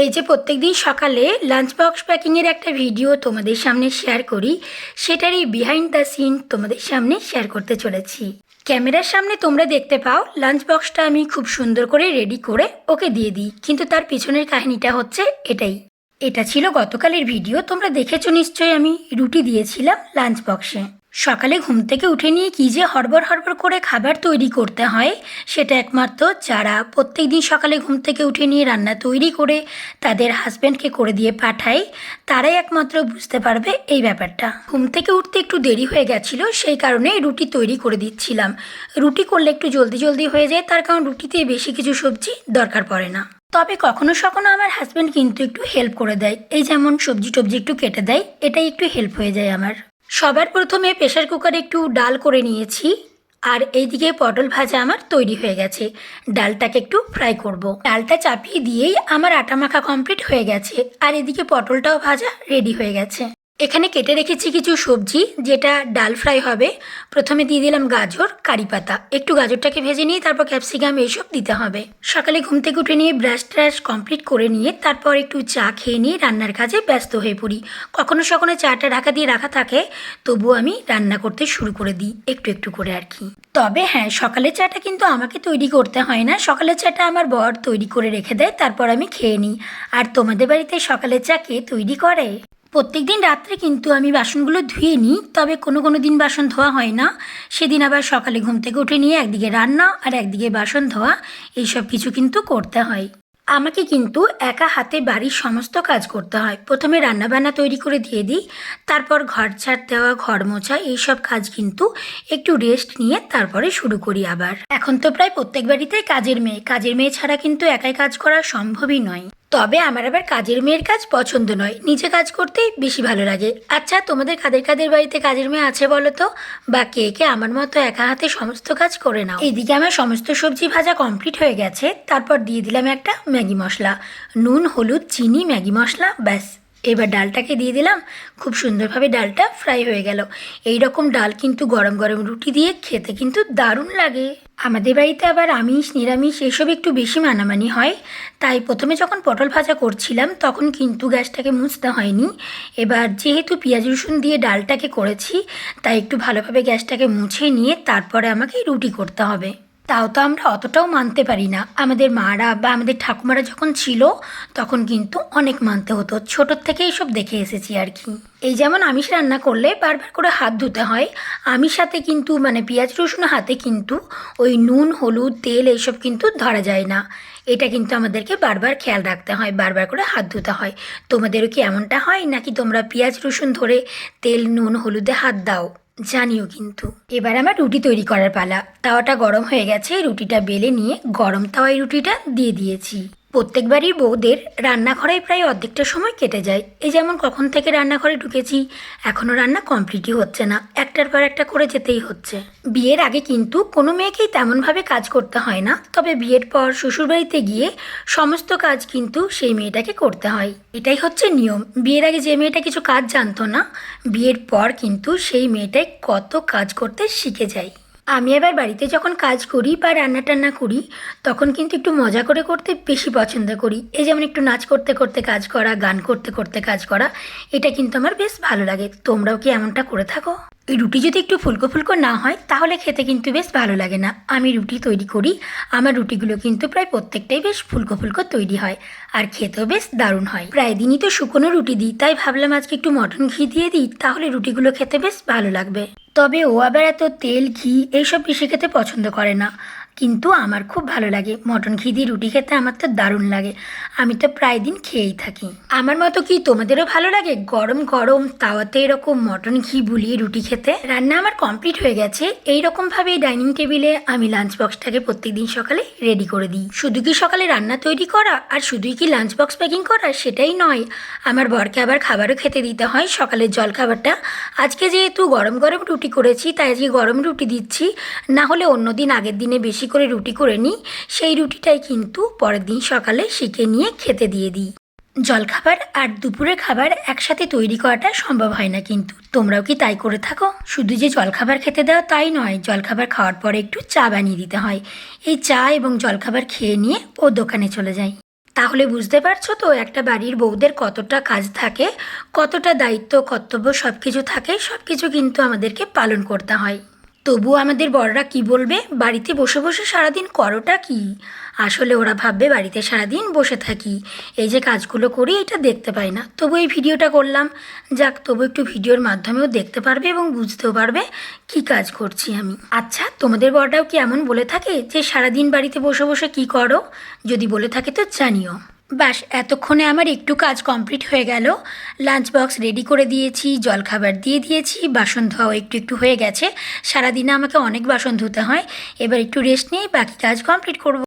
এই যে প্রত্যেকদিন সকালে লাঞ্চ বক্স প্যাকিংয়ের একটা ভিডিও তোমাদের সামনে শেয়ার করি, সেটারই বিহাইন্ড দ্য সিন তোমাদের সামনে শেয়ার করতে চলেছি। ক্যামেরার সামনে তোমরা দেখতে পাও লাঞ্চ বক্সটা আমি খুব সুন্দর করে রেডি করে ওকে দিয়ে দিই। কিন্তু তার পিছনের কাহিনীটা হচ্ছে এটাই। এটা ছিল গতকালের ভিডিও তোমরা দেখেছ নিশ্চয়ই আমি রুটি দিয়েছিলাম লাঞ্চ বক্সে সকালে ঘুম থেকে উঠে নিয়ে কী যে হড়বড় হড়বড় করে খাবার তৈরি করতে হয়, সেটা একমাত্র যারা প্রত্যেক দিন সকালে ঘুম থেকে উঠে নিয়ে রান্না তৈরি করে তাদের হাজব্যান্ডকে করে দিয়ে পাঠায়, তারাই একমাত্র বুঝতে পারবে এই ব্যাপারটা। ঘুম থেকে উঠতে একটু দেরি হয়ে গেছিল, সেই কারণে রুটি তৈরি করে দিচ্ছিলাম। রুটি করলে একটু জলদি জলদি হয়ে যায়, তার কারণ রুটিতে বেশি কিছু সবজি দরকার পড়ে না। তবে কখনো সখনো আমার হাজব্যান্ড কিন্তু একটু হেল্প করে দেয়, এই যেমন সবজি টবজি একটু কেটে দেয়, এটাই একটু হেল্প হয়ে যায় আমার। সবার প্রথমে প্রেশার কুকারে একটু ডাল করে নিয়েছি, আর এইদিকে পটল ভাজা আমার তৈরি হয়ে গেছে ডালটাকে একটু ফ্রাই করব। ডালটা চাপিয়ে দিয়েই আমার আটা মাখা কমপ্লিট হয়ে গেছে, আর এদিকে পটলটাও ভাজা রেডি হয়ে গেছে এখানে কেটে রেখেছি কিছু সবজি, যেটা ডাল ফ্রাই হবে। প্রথমে দিয়ে দিলাম গাজর, কারি পাতা। একটু গাজরটাকে ভেজে নিয়ে তারপর ক্যাপসিকাম এইসব দিতে হবে। সকালে ঘুম থেকে উঠে নিয়ে ব্রাশ ট্রাশ কমপ্লিট করে নিয়ে তারপর একটু চা খেয়ে নিয়ে রান্নার কাজে ব্যস্ত হয়ে পড়ি। কখনো সখনো চাটা ঢাকা দিয়ে রাখা থাকে তবুও আমি রান্না করতে শুরু করে দিই, একটু একটু করে আর কি। তবে হ্যাঁ সকালের চাটা কিন্তু আমাকে তৈরি করতে হয় না। সকালের চাটা আমার বর তৈরি করে রেখে দেয়, তারপর আমি খেয়ে নিই। আর তোমাদের বাড়িতে সকালের চা কে তৈরি করে? প্রত্যেক দিন রাত্রে কিন্তু আমি বাসনগুলো ধুয়ে নিই, তবে কোনো কোনো দিন বাসন ধোয়া হয় না। সেদিন আবার সকালে ঘুম থেকে উঠে নিয়ে একদিকে রান্না আর একদিকে বাসন ধোয়া, এইসব কিছু কিন্তু করতে হয়। আমাকে কিন্তু একা হাতে বাড়ির সমস্ত কাজ করতে হয়। প্রথমে রান্নাবান্না তৈরি করে দিয়ে দিই, তারপর ঘর ছাড় দেওয়া, ঘর মোছা, এইসব কাজ কিন্তু একটু রেস্ট নিয়ে তারপরে শুরু করি আবার। এখন তো প্রায় প্রত্যেক বাড়িতেই কাজের মেয়ে। কাজের মেয়ে ছাড়া কিন্তু একাই কাজ করা সম্ভবই নয়। তবে আমার আবার কাজের মেয়ের কাজ পছন্দ নয়। নিজে কাজ করতেই বেশি ভালো লাগে। আচ্ছা তোমাদের কাদের কাদের বাড়িতে কাজের মেয়ে আছে বলো তো? বা কে কে আমার মতো একা হাতে সমস্ত কাজ করে নাও। এদিকে আমার সমস্ত সবজি ভাজা কমপ্লিট হয়ে গেছে। তারপর দিয়ে দিলাম একটা ম্যাগি মশলা। নুন, হলুদ, চিনি, ম্যাগি মশলা, ব্যাস। এবার ডালটাকে দিয়ে দিলাম। খুব সুন্দরভাবে ডালটা ফ্রাই হয়ে গেল। এই রকম ডাল কিন্তু গরম গরম রুটি দিয়ে খেতে কিন্তু দারুণ লাগে। আমাদের বাড়িতে আবার আমিষ, নিরামিষ এসব একটু বেশি মানামানি হয়। তাই প্রথমে যখন পটল ভাজা করছিলাম, তখন কিন্তু গ্যাসটাকে মুছতে হয়নি। এবার যেহেতু পেঁয়াজ রসুন দিয়ে ডালটাকে করেছি, তাই একটু ভালোভাবে গ্যাসটাকে মুছে নিয়ে তারপরে আমাকে রুটি করতে হবে। তাও তো আমরা অতটাও মানতে পারি না। আমাদের মারা বা আমাদের ঠাকুমারা যখন ছিল, তখন কিন্তু অনেক মানতে হতো। ছোটোর থেকে এইসব দেখে এসেছি আর কি। এই যেমন আমিষ রান্না করলে বারবার করে হাত ধুতে হয়। আমিষ হাতে কিন্তু মানে পেঁয়াজ রসুন হাতে কিন্তু ওই নুন, হলুদ, তেল এইসব কিন্তু ধরা যায় না। এটা কিন্তু আমাদেরকে বারবার খেয়াল রাখতে হয়, বারবার করে হাত ধুতে হয়। তোমাদেরও কি এমনটা হয়? নাকি তোমরা পেঁয়াজ রসুন ধরে তেল, নুন, হলুদে হাত দাও? জানিও কিন্তু। এবার আমার রুটি তৈরি করার পালা। তাওয়াটা গরম হয়ে গেছে, রুটিটা বেলে নিয়ে গরম তাওয়ায় রুটিটা দিয়ে দিয়েছি। প্রত্যেক বাড়ির বউদের রান্নাঘরে প্রায় অর্ধেকটা সময় কেটে যায়। এই যেমন কখন থেকে রান্নাঘরে ঢুকেছি এখনও রান্না কমপ্লিটই হচ্ছে না। একটার পর একটা করে যেতেই হচ্ছে। বিয়ের আগে কিন্তু কোনো মেয়েকেই তেমনভাবে কাজ করতে হয় না। তবে বিয়ের পর শ্বশুরবাড়িতে গিয়ে সমস্ত কাজ কিন্তু সেই মেয়েটাকে করতে হয়। এটাই হচ্ছে নিয়ম। বিয়ের আগে যে মেয়েটা কিছু কাজ জানতো না, বিয়ের পর কিন্তু সেই মেয়েটাই কত কাজ করতে শিখে যায়। আমি এবার বাড়িতে যখন কাজ করি বা রান্না টান্না করি, তখন কিন্তু একটু মজা করে করতে বেশি পছন্দ করি। এই যেমন একটু নাচ করতে করতে কাজ করা, গান করতে করতে কাজ করা, এটা কিন্তু আমার বেশ ভালো লাগে। তোমরাও কি এমনটা করে থাকো? রুটি যদি একটু ফুলকো ফুলকো না হয়, তাহলে খেতে কিন্তু বেশ ভালো লাগে না। আমি রুটি তৈরি করি, আমার রুটিগুলো কিন্তু প্রায় প্রত্যেকটাই বেশ ফুলকো ফুলকো তৈরি হয় আর খেতেও বেশ দারুণ হয়। প্রায় দিনই তো শুকনো রুটি দিই, তাই ভাবলাম আজকে একটু মটন ঘি দিয়ে দিই, তাহলে রুটিগুলো খেতে বেশ ভালো লাগবে। তবে ও আবার এত তেল, ঘি, এইসব বেশি খেতে পছন্দ করে না। কিন্তু আমার খুব ভালো লাগে। মটন ঘি দিয়ে রুটি খেতে আমার তো দারুণ লাগে। আমি তো প্রায় দিন খেয়েই থাকি। আমার মতো কি তোমাদেরও ভালো লাগে? গরম গরম তাওয়াতে এরকম মটন ঘি বুলিয়ে রুটি খেতে? রান্না আমার কমপ্লিট হয়ে গেছে। এই রকমভাবে ডাইনিং টেবিলে আমি লাঞ্চ বক্সটাকে প্রত্যেকদিন সকালে রেডি করে দিই। শুধু কি সকালে রান্না তৈরি করা আর শুধুই কি লাঞ্চ বক্স প্যাকিং করা সেটাই নয়। আমার বরকে আবার খাবারও খেতে দিতে হয় সকালের জল খাবারটা। আজকে যেহেতু গরম গরম রুটি করেছি, তাই আজকে গরম রুটি দিচ্ছি। না হলে অন্য দিন আগের দিনে বেশি করে রুটি করে নিই, সেই রুটিটাই কিন্তু পরের দিন সকালে শিখে নিয়ে খেতে দিয়ে দিই। জলখাবার আর দুপুরের খাবার একসাথে তৈরি করাটা সম্ভব হয় না কিন্তু। তোমরাও কি তাই করে থাকো? শুধু যে জলখাবার খেতে দেওয়া তাই নয়, জলখাবার খাওয়ার পরে একটু চা বানিয়ে দিতে হয়। এই চা এবং জলখাবার খেয়ে নিয়ে ও দোকানে চলে যায় তাহলে বুঝতে পারছ তো একটা বাড়ির বউদের কতটা কাজ থাকে, কতটা দায়িত্ব, কর্তব্য সব কিছু থাকে সব কিছু কিন্তু আমাদেরকে পালন করতে হয়। তবুও আমাদের বড়রা কি বলবে? বাড়িতে বসে বসে সারাদিন করোটা কি? আসলে ওরা ভাববে বাড়িতে সারাদিন বসে থাকি। এই যে কাজগুলো করি, এটা দেখতে পাই না। তবু এই ভিডিওটা করলাম। যাক, তবু একটু ভিডিওর মাধ্যমেও দেখতে পারবে এবং বুঝতেও পারবে কি কাজ করছি আমি। আচ্ছা তোমাদের বড়রাও কি এমন বলে থাকে যে সারাদিন বাড়িতে বসে বসে কি করো? যদি বলে থাকে তো জানিও। বাস, এতক্ষণে আমার একটু কাজ কমপ্লিট হয়ে গেল। লাঞ্চ বক্স রেডি করে দিয়েছি জলখাবার দিয়ে দিয়েছি, বাসন ধোয়াও একটু একটু হয়ে গেছে। সারাদিনে আমাকে অনেক বাসন ধুতে হয়। এবার একটু রেস্ট নিয়ে বাকি কাজ কমপ্লিট করব।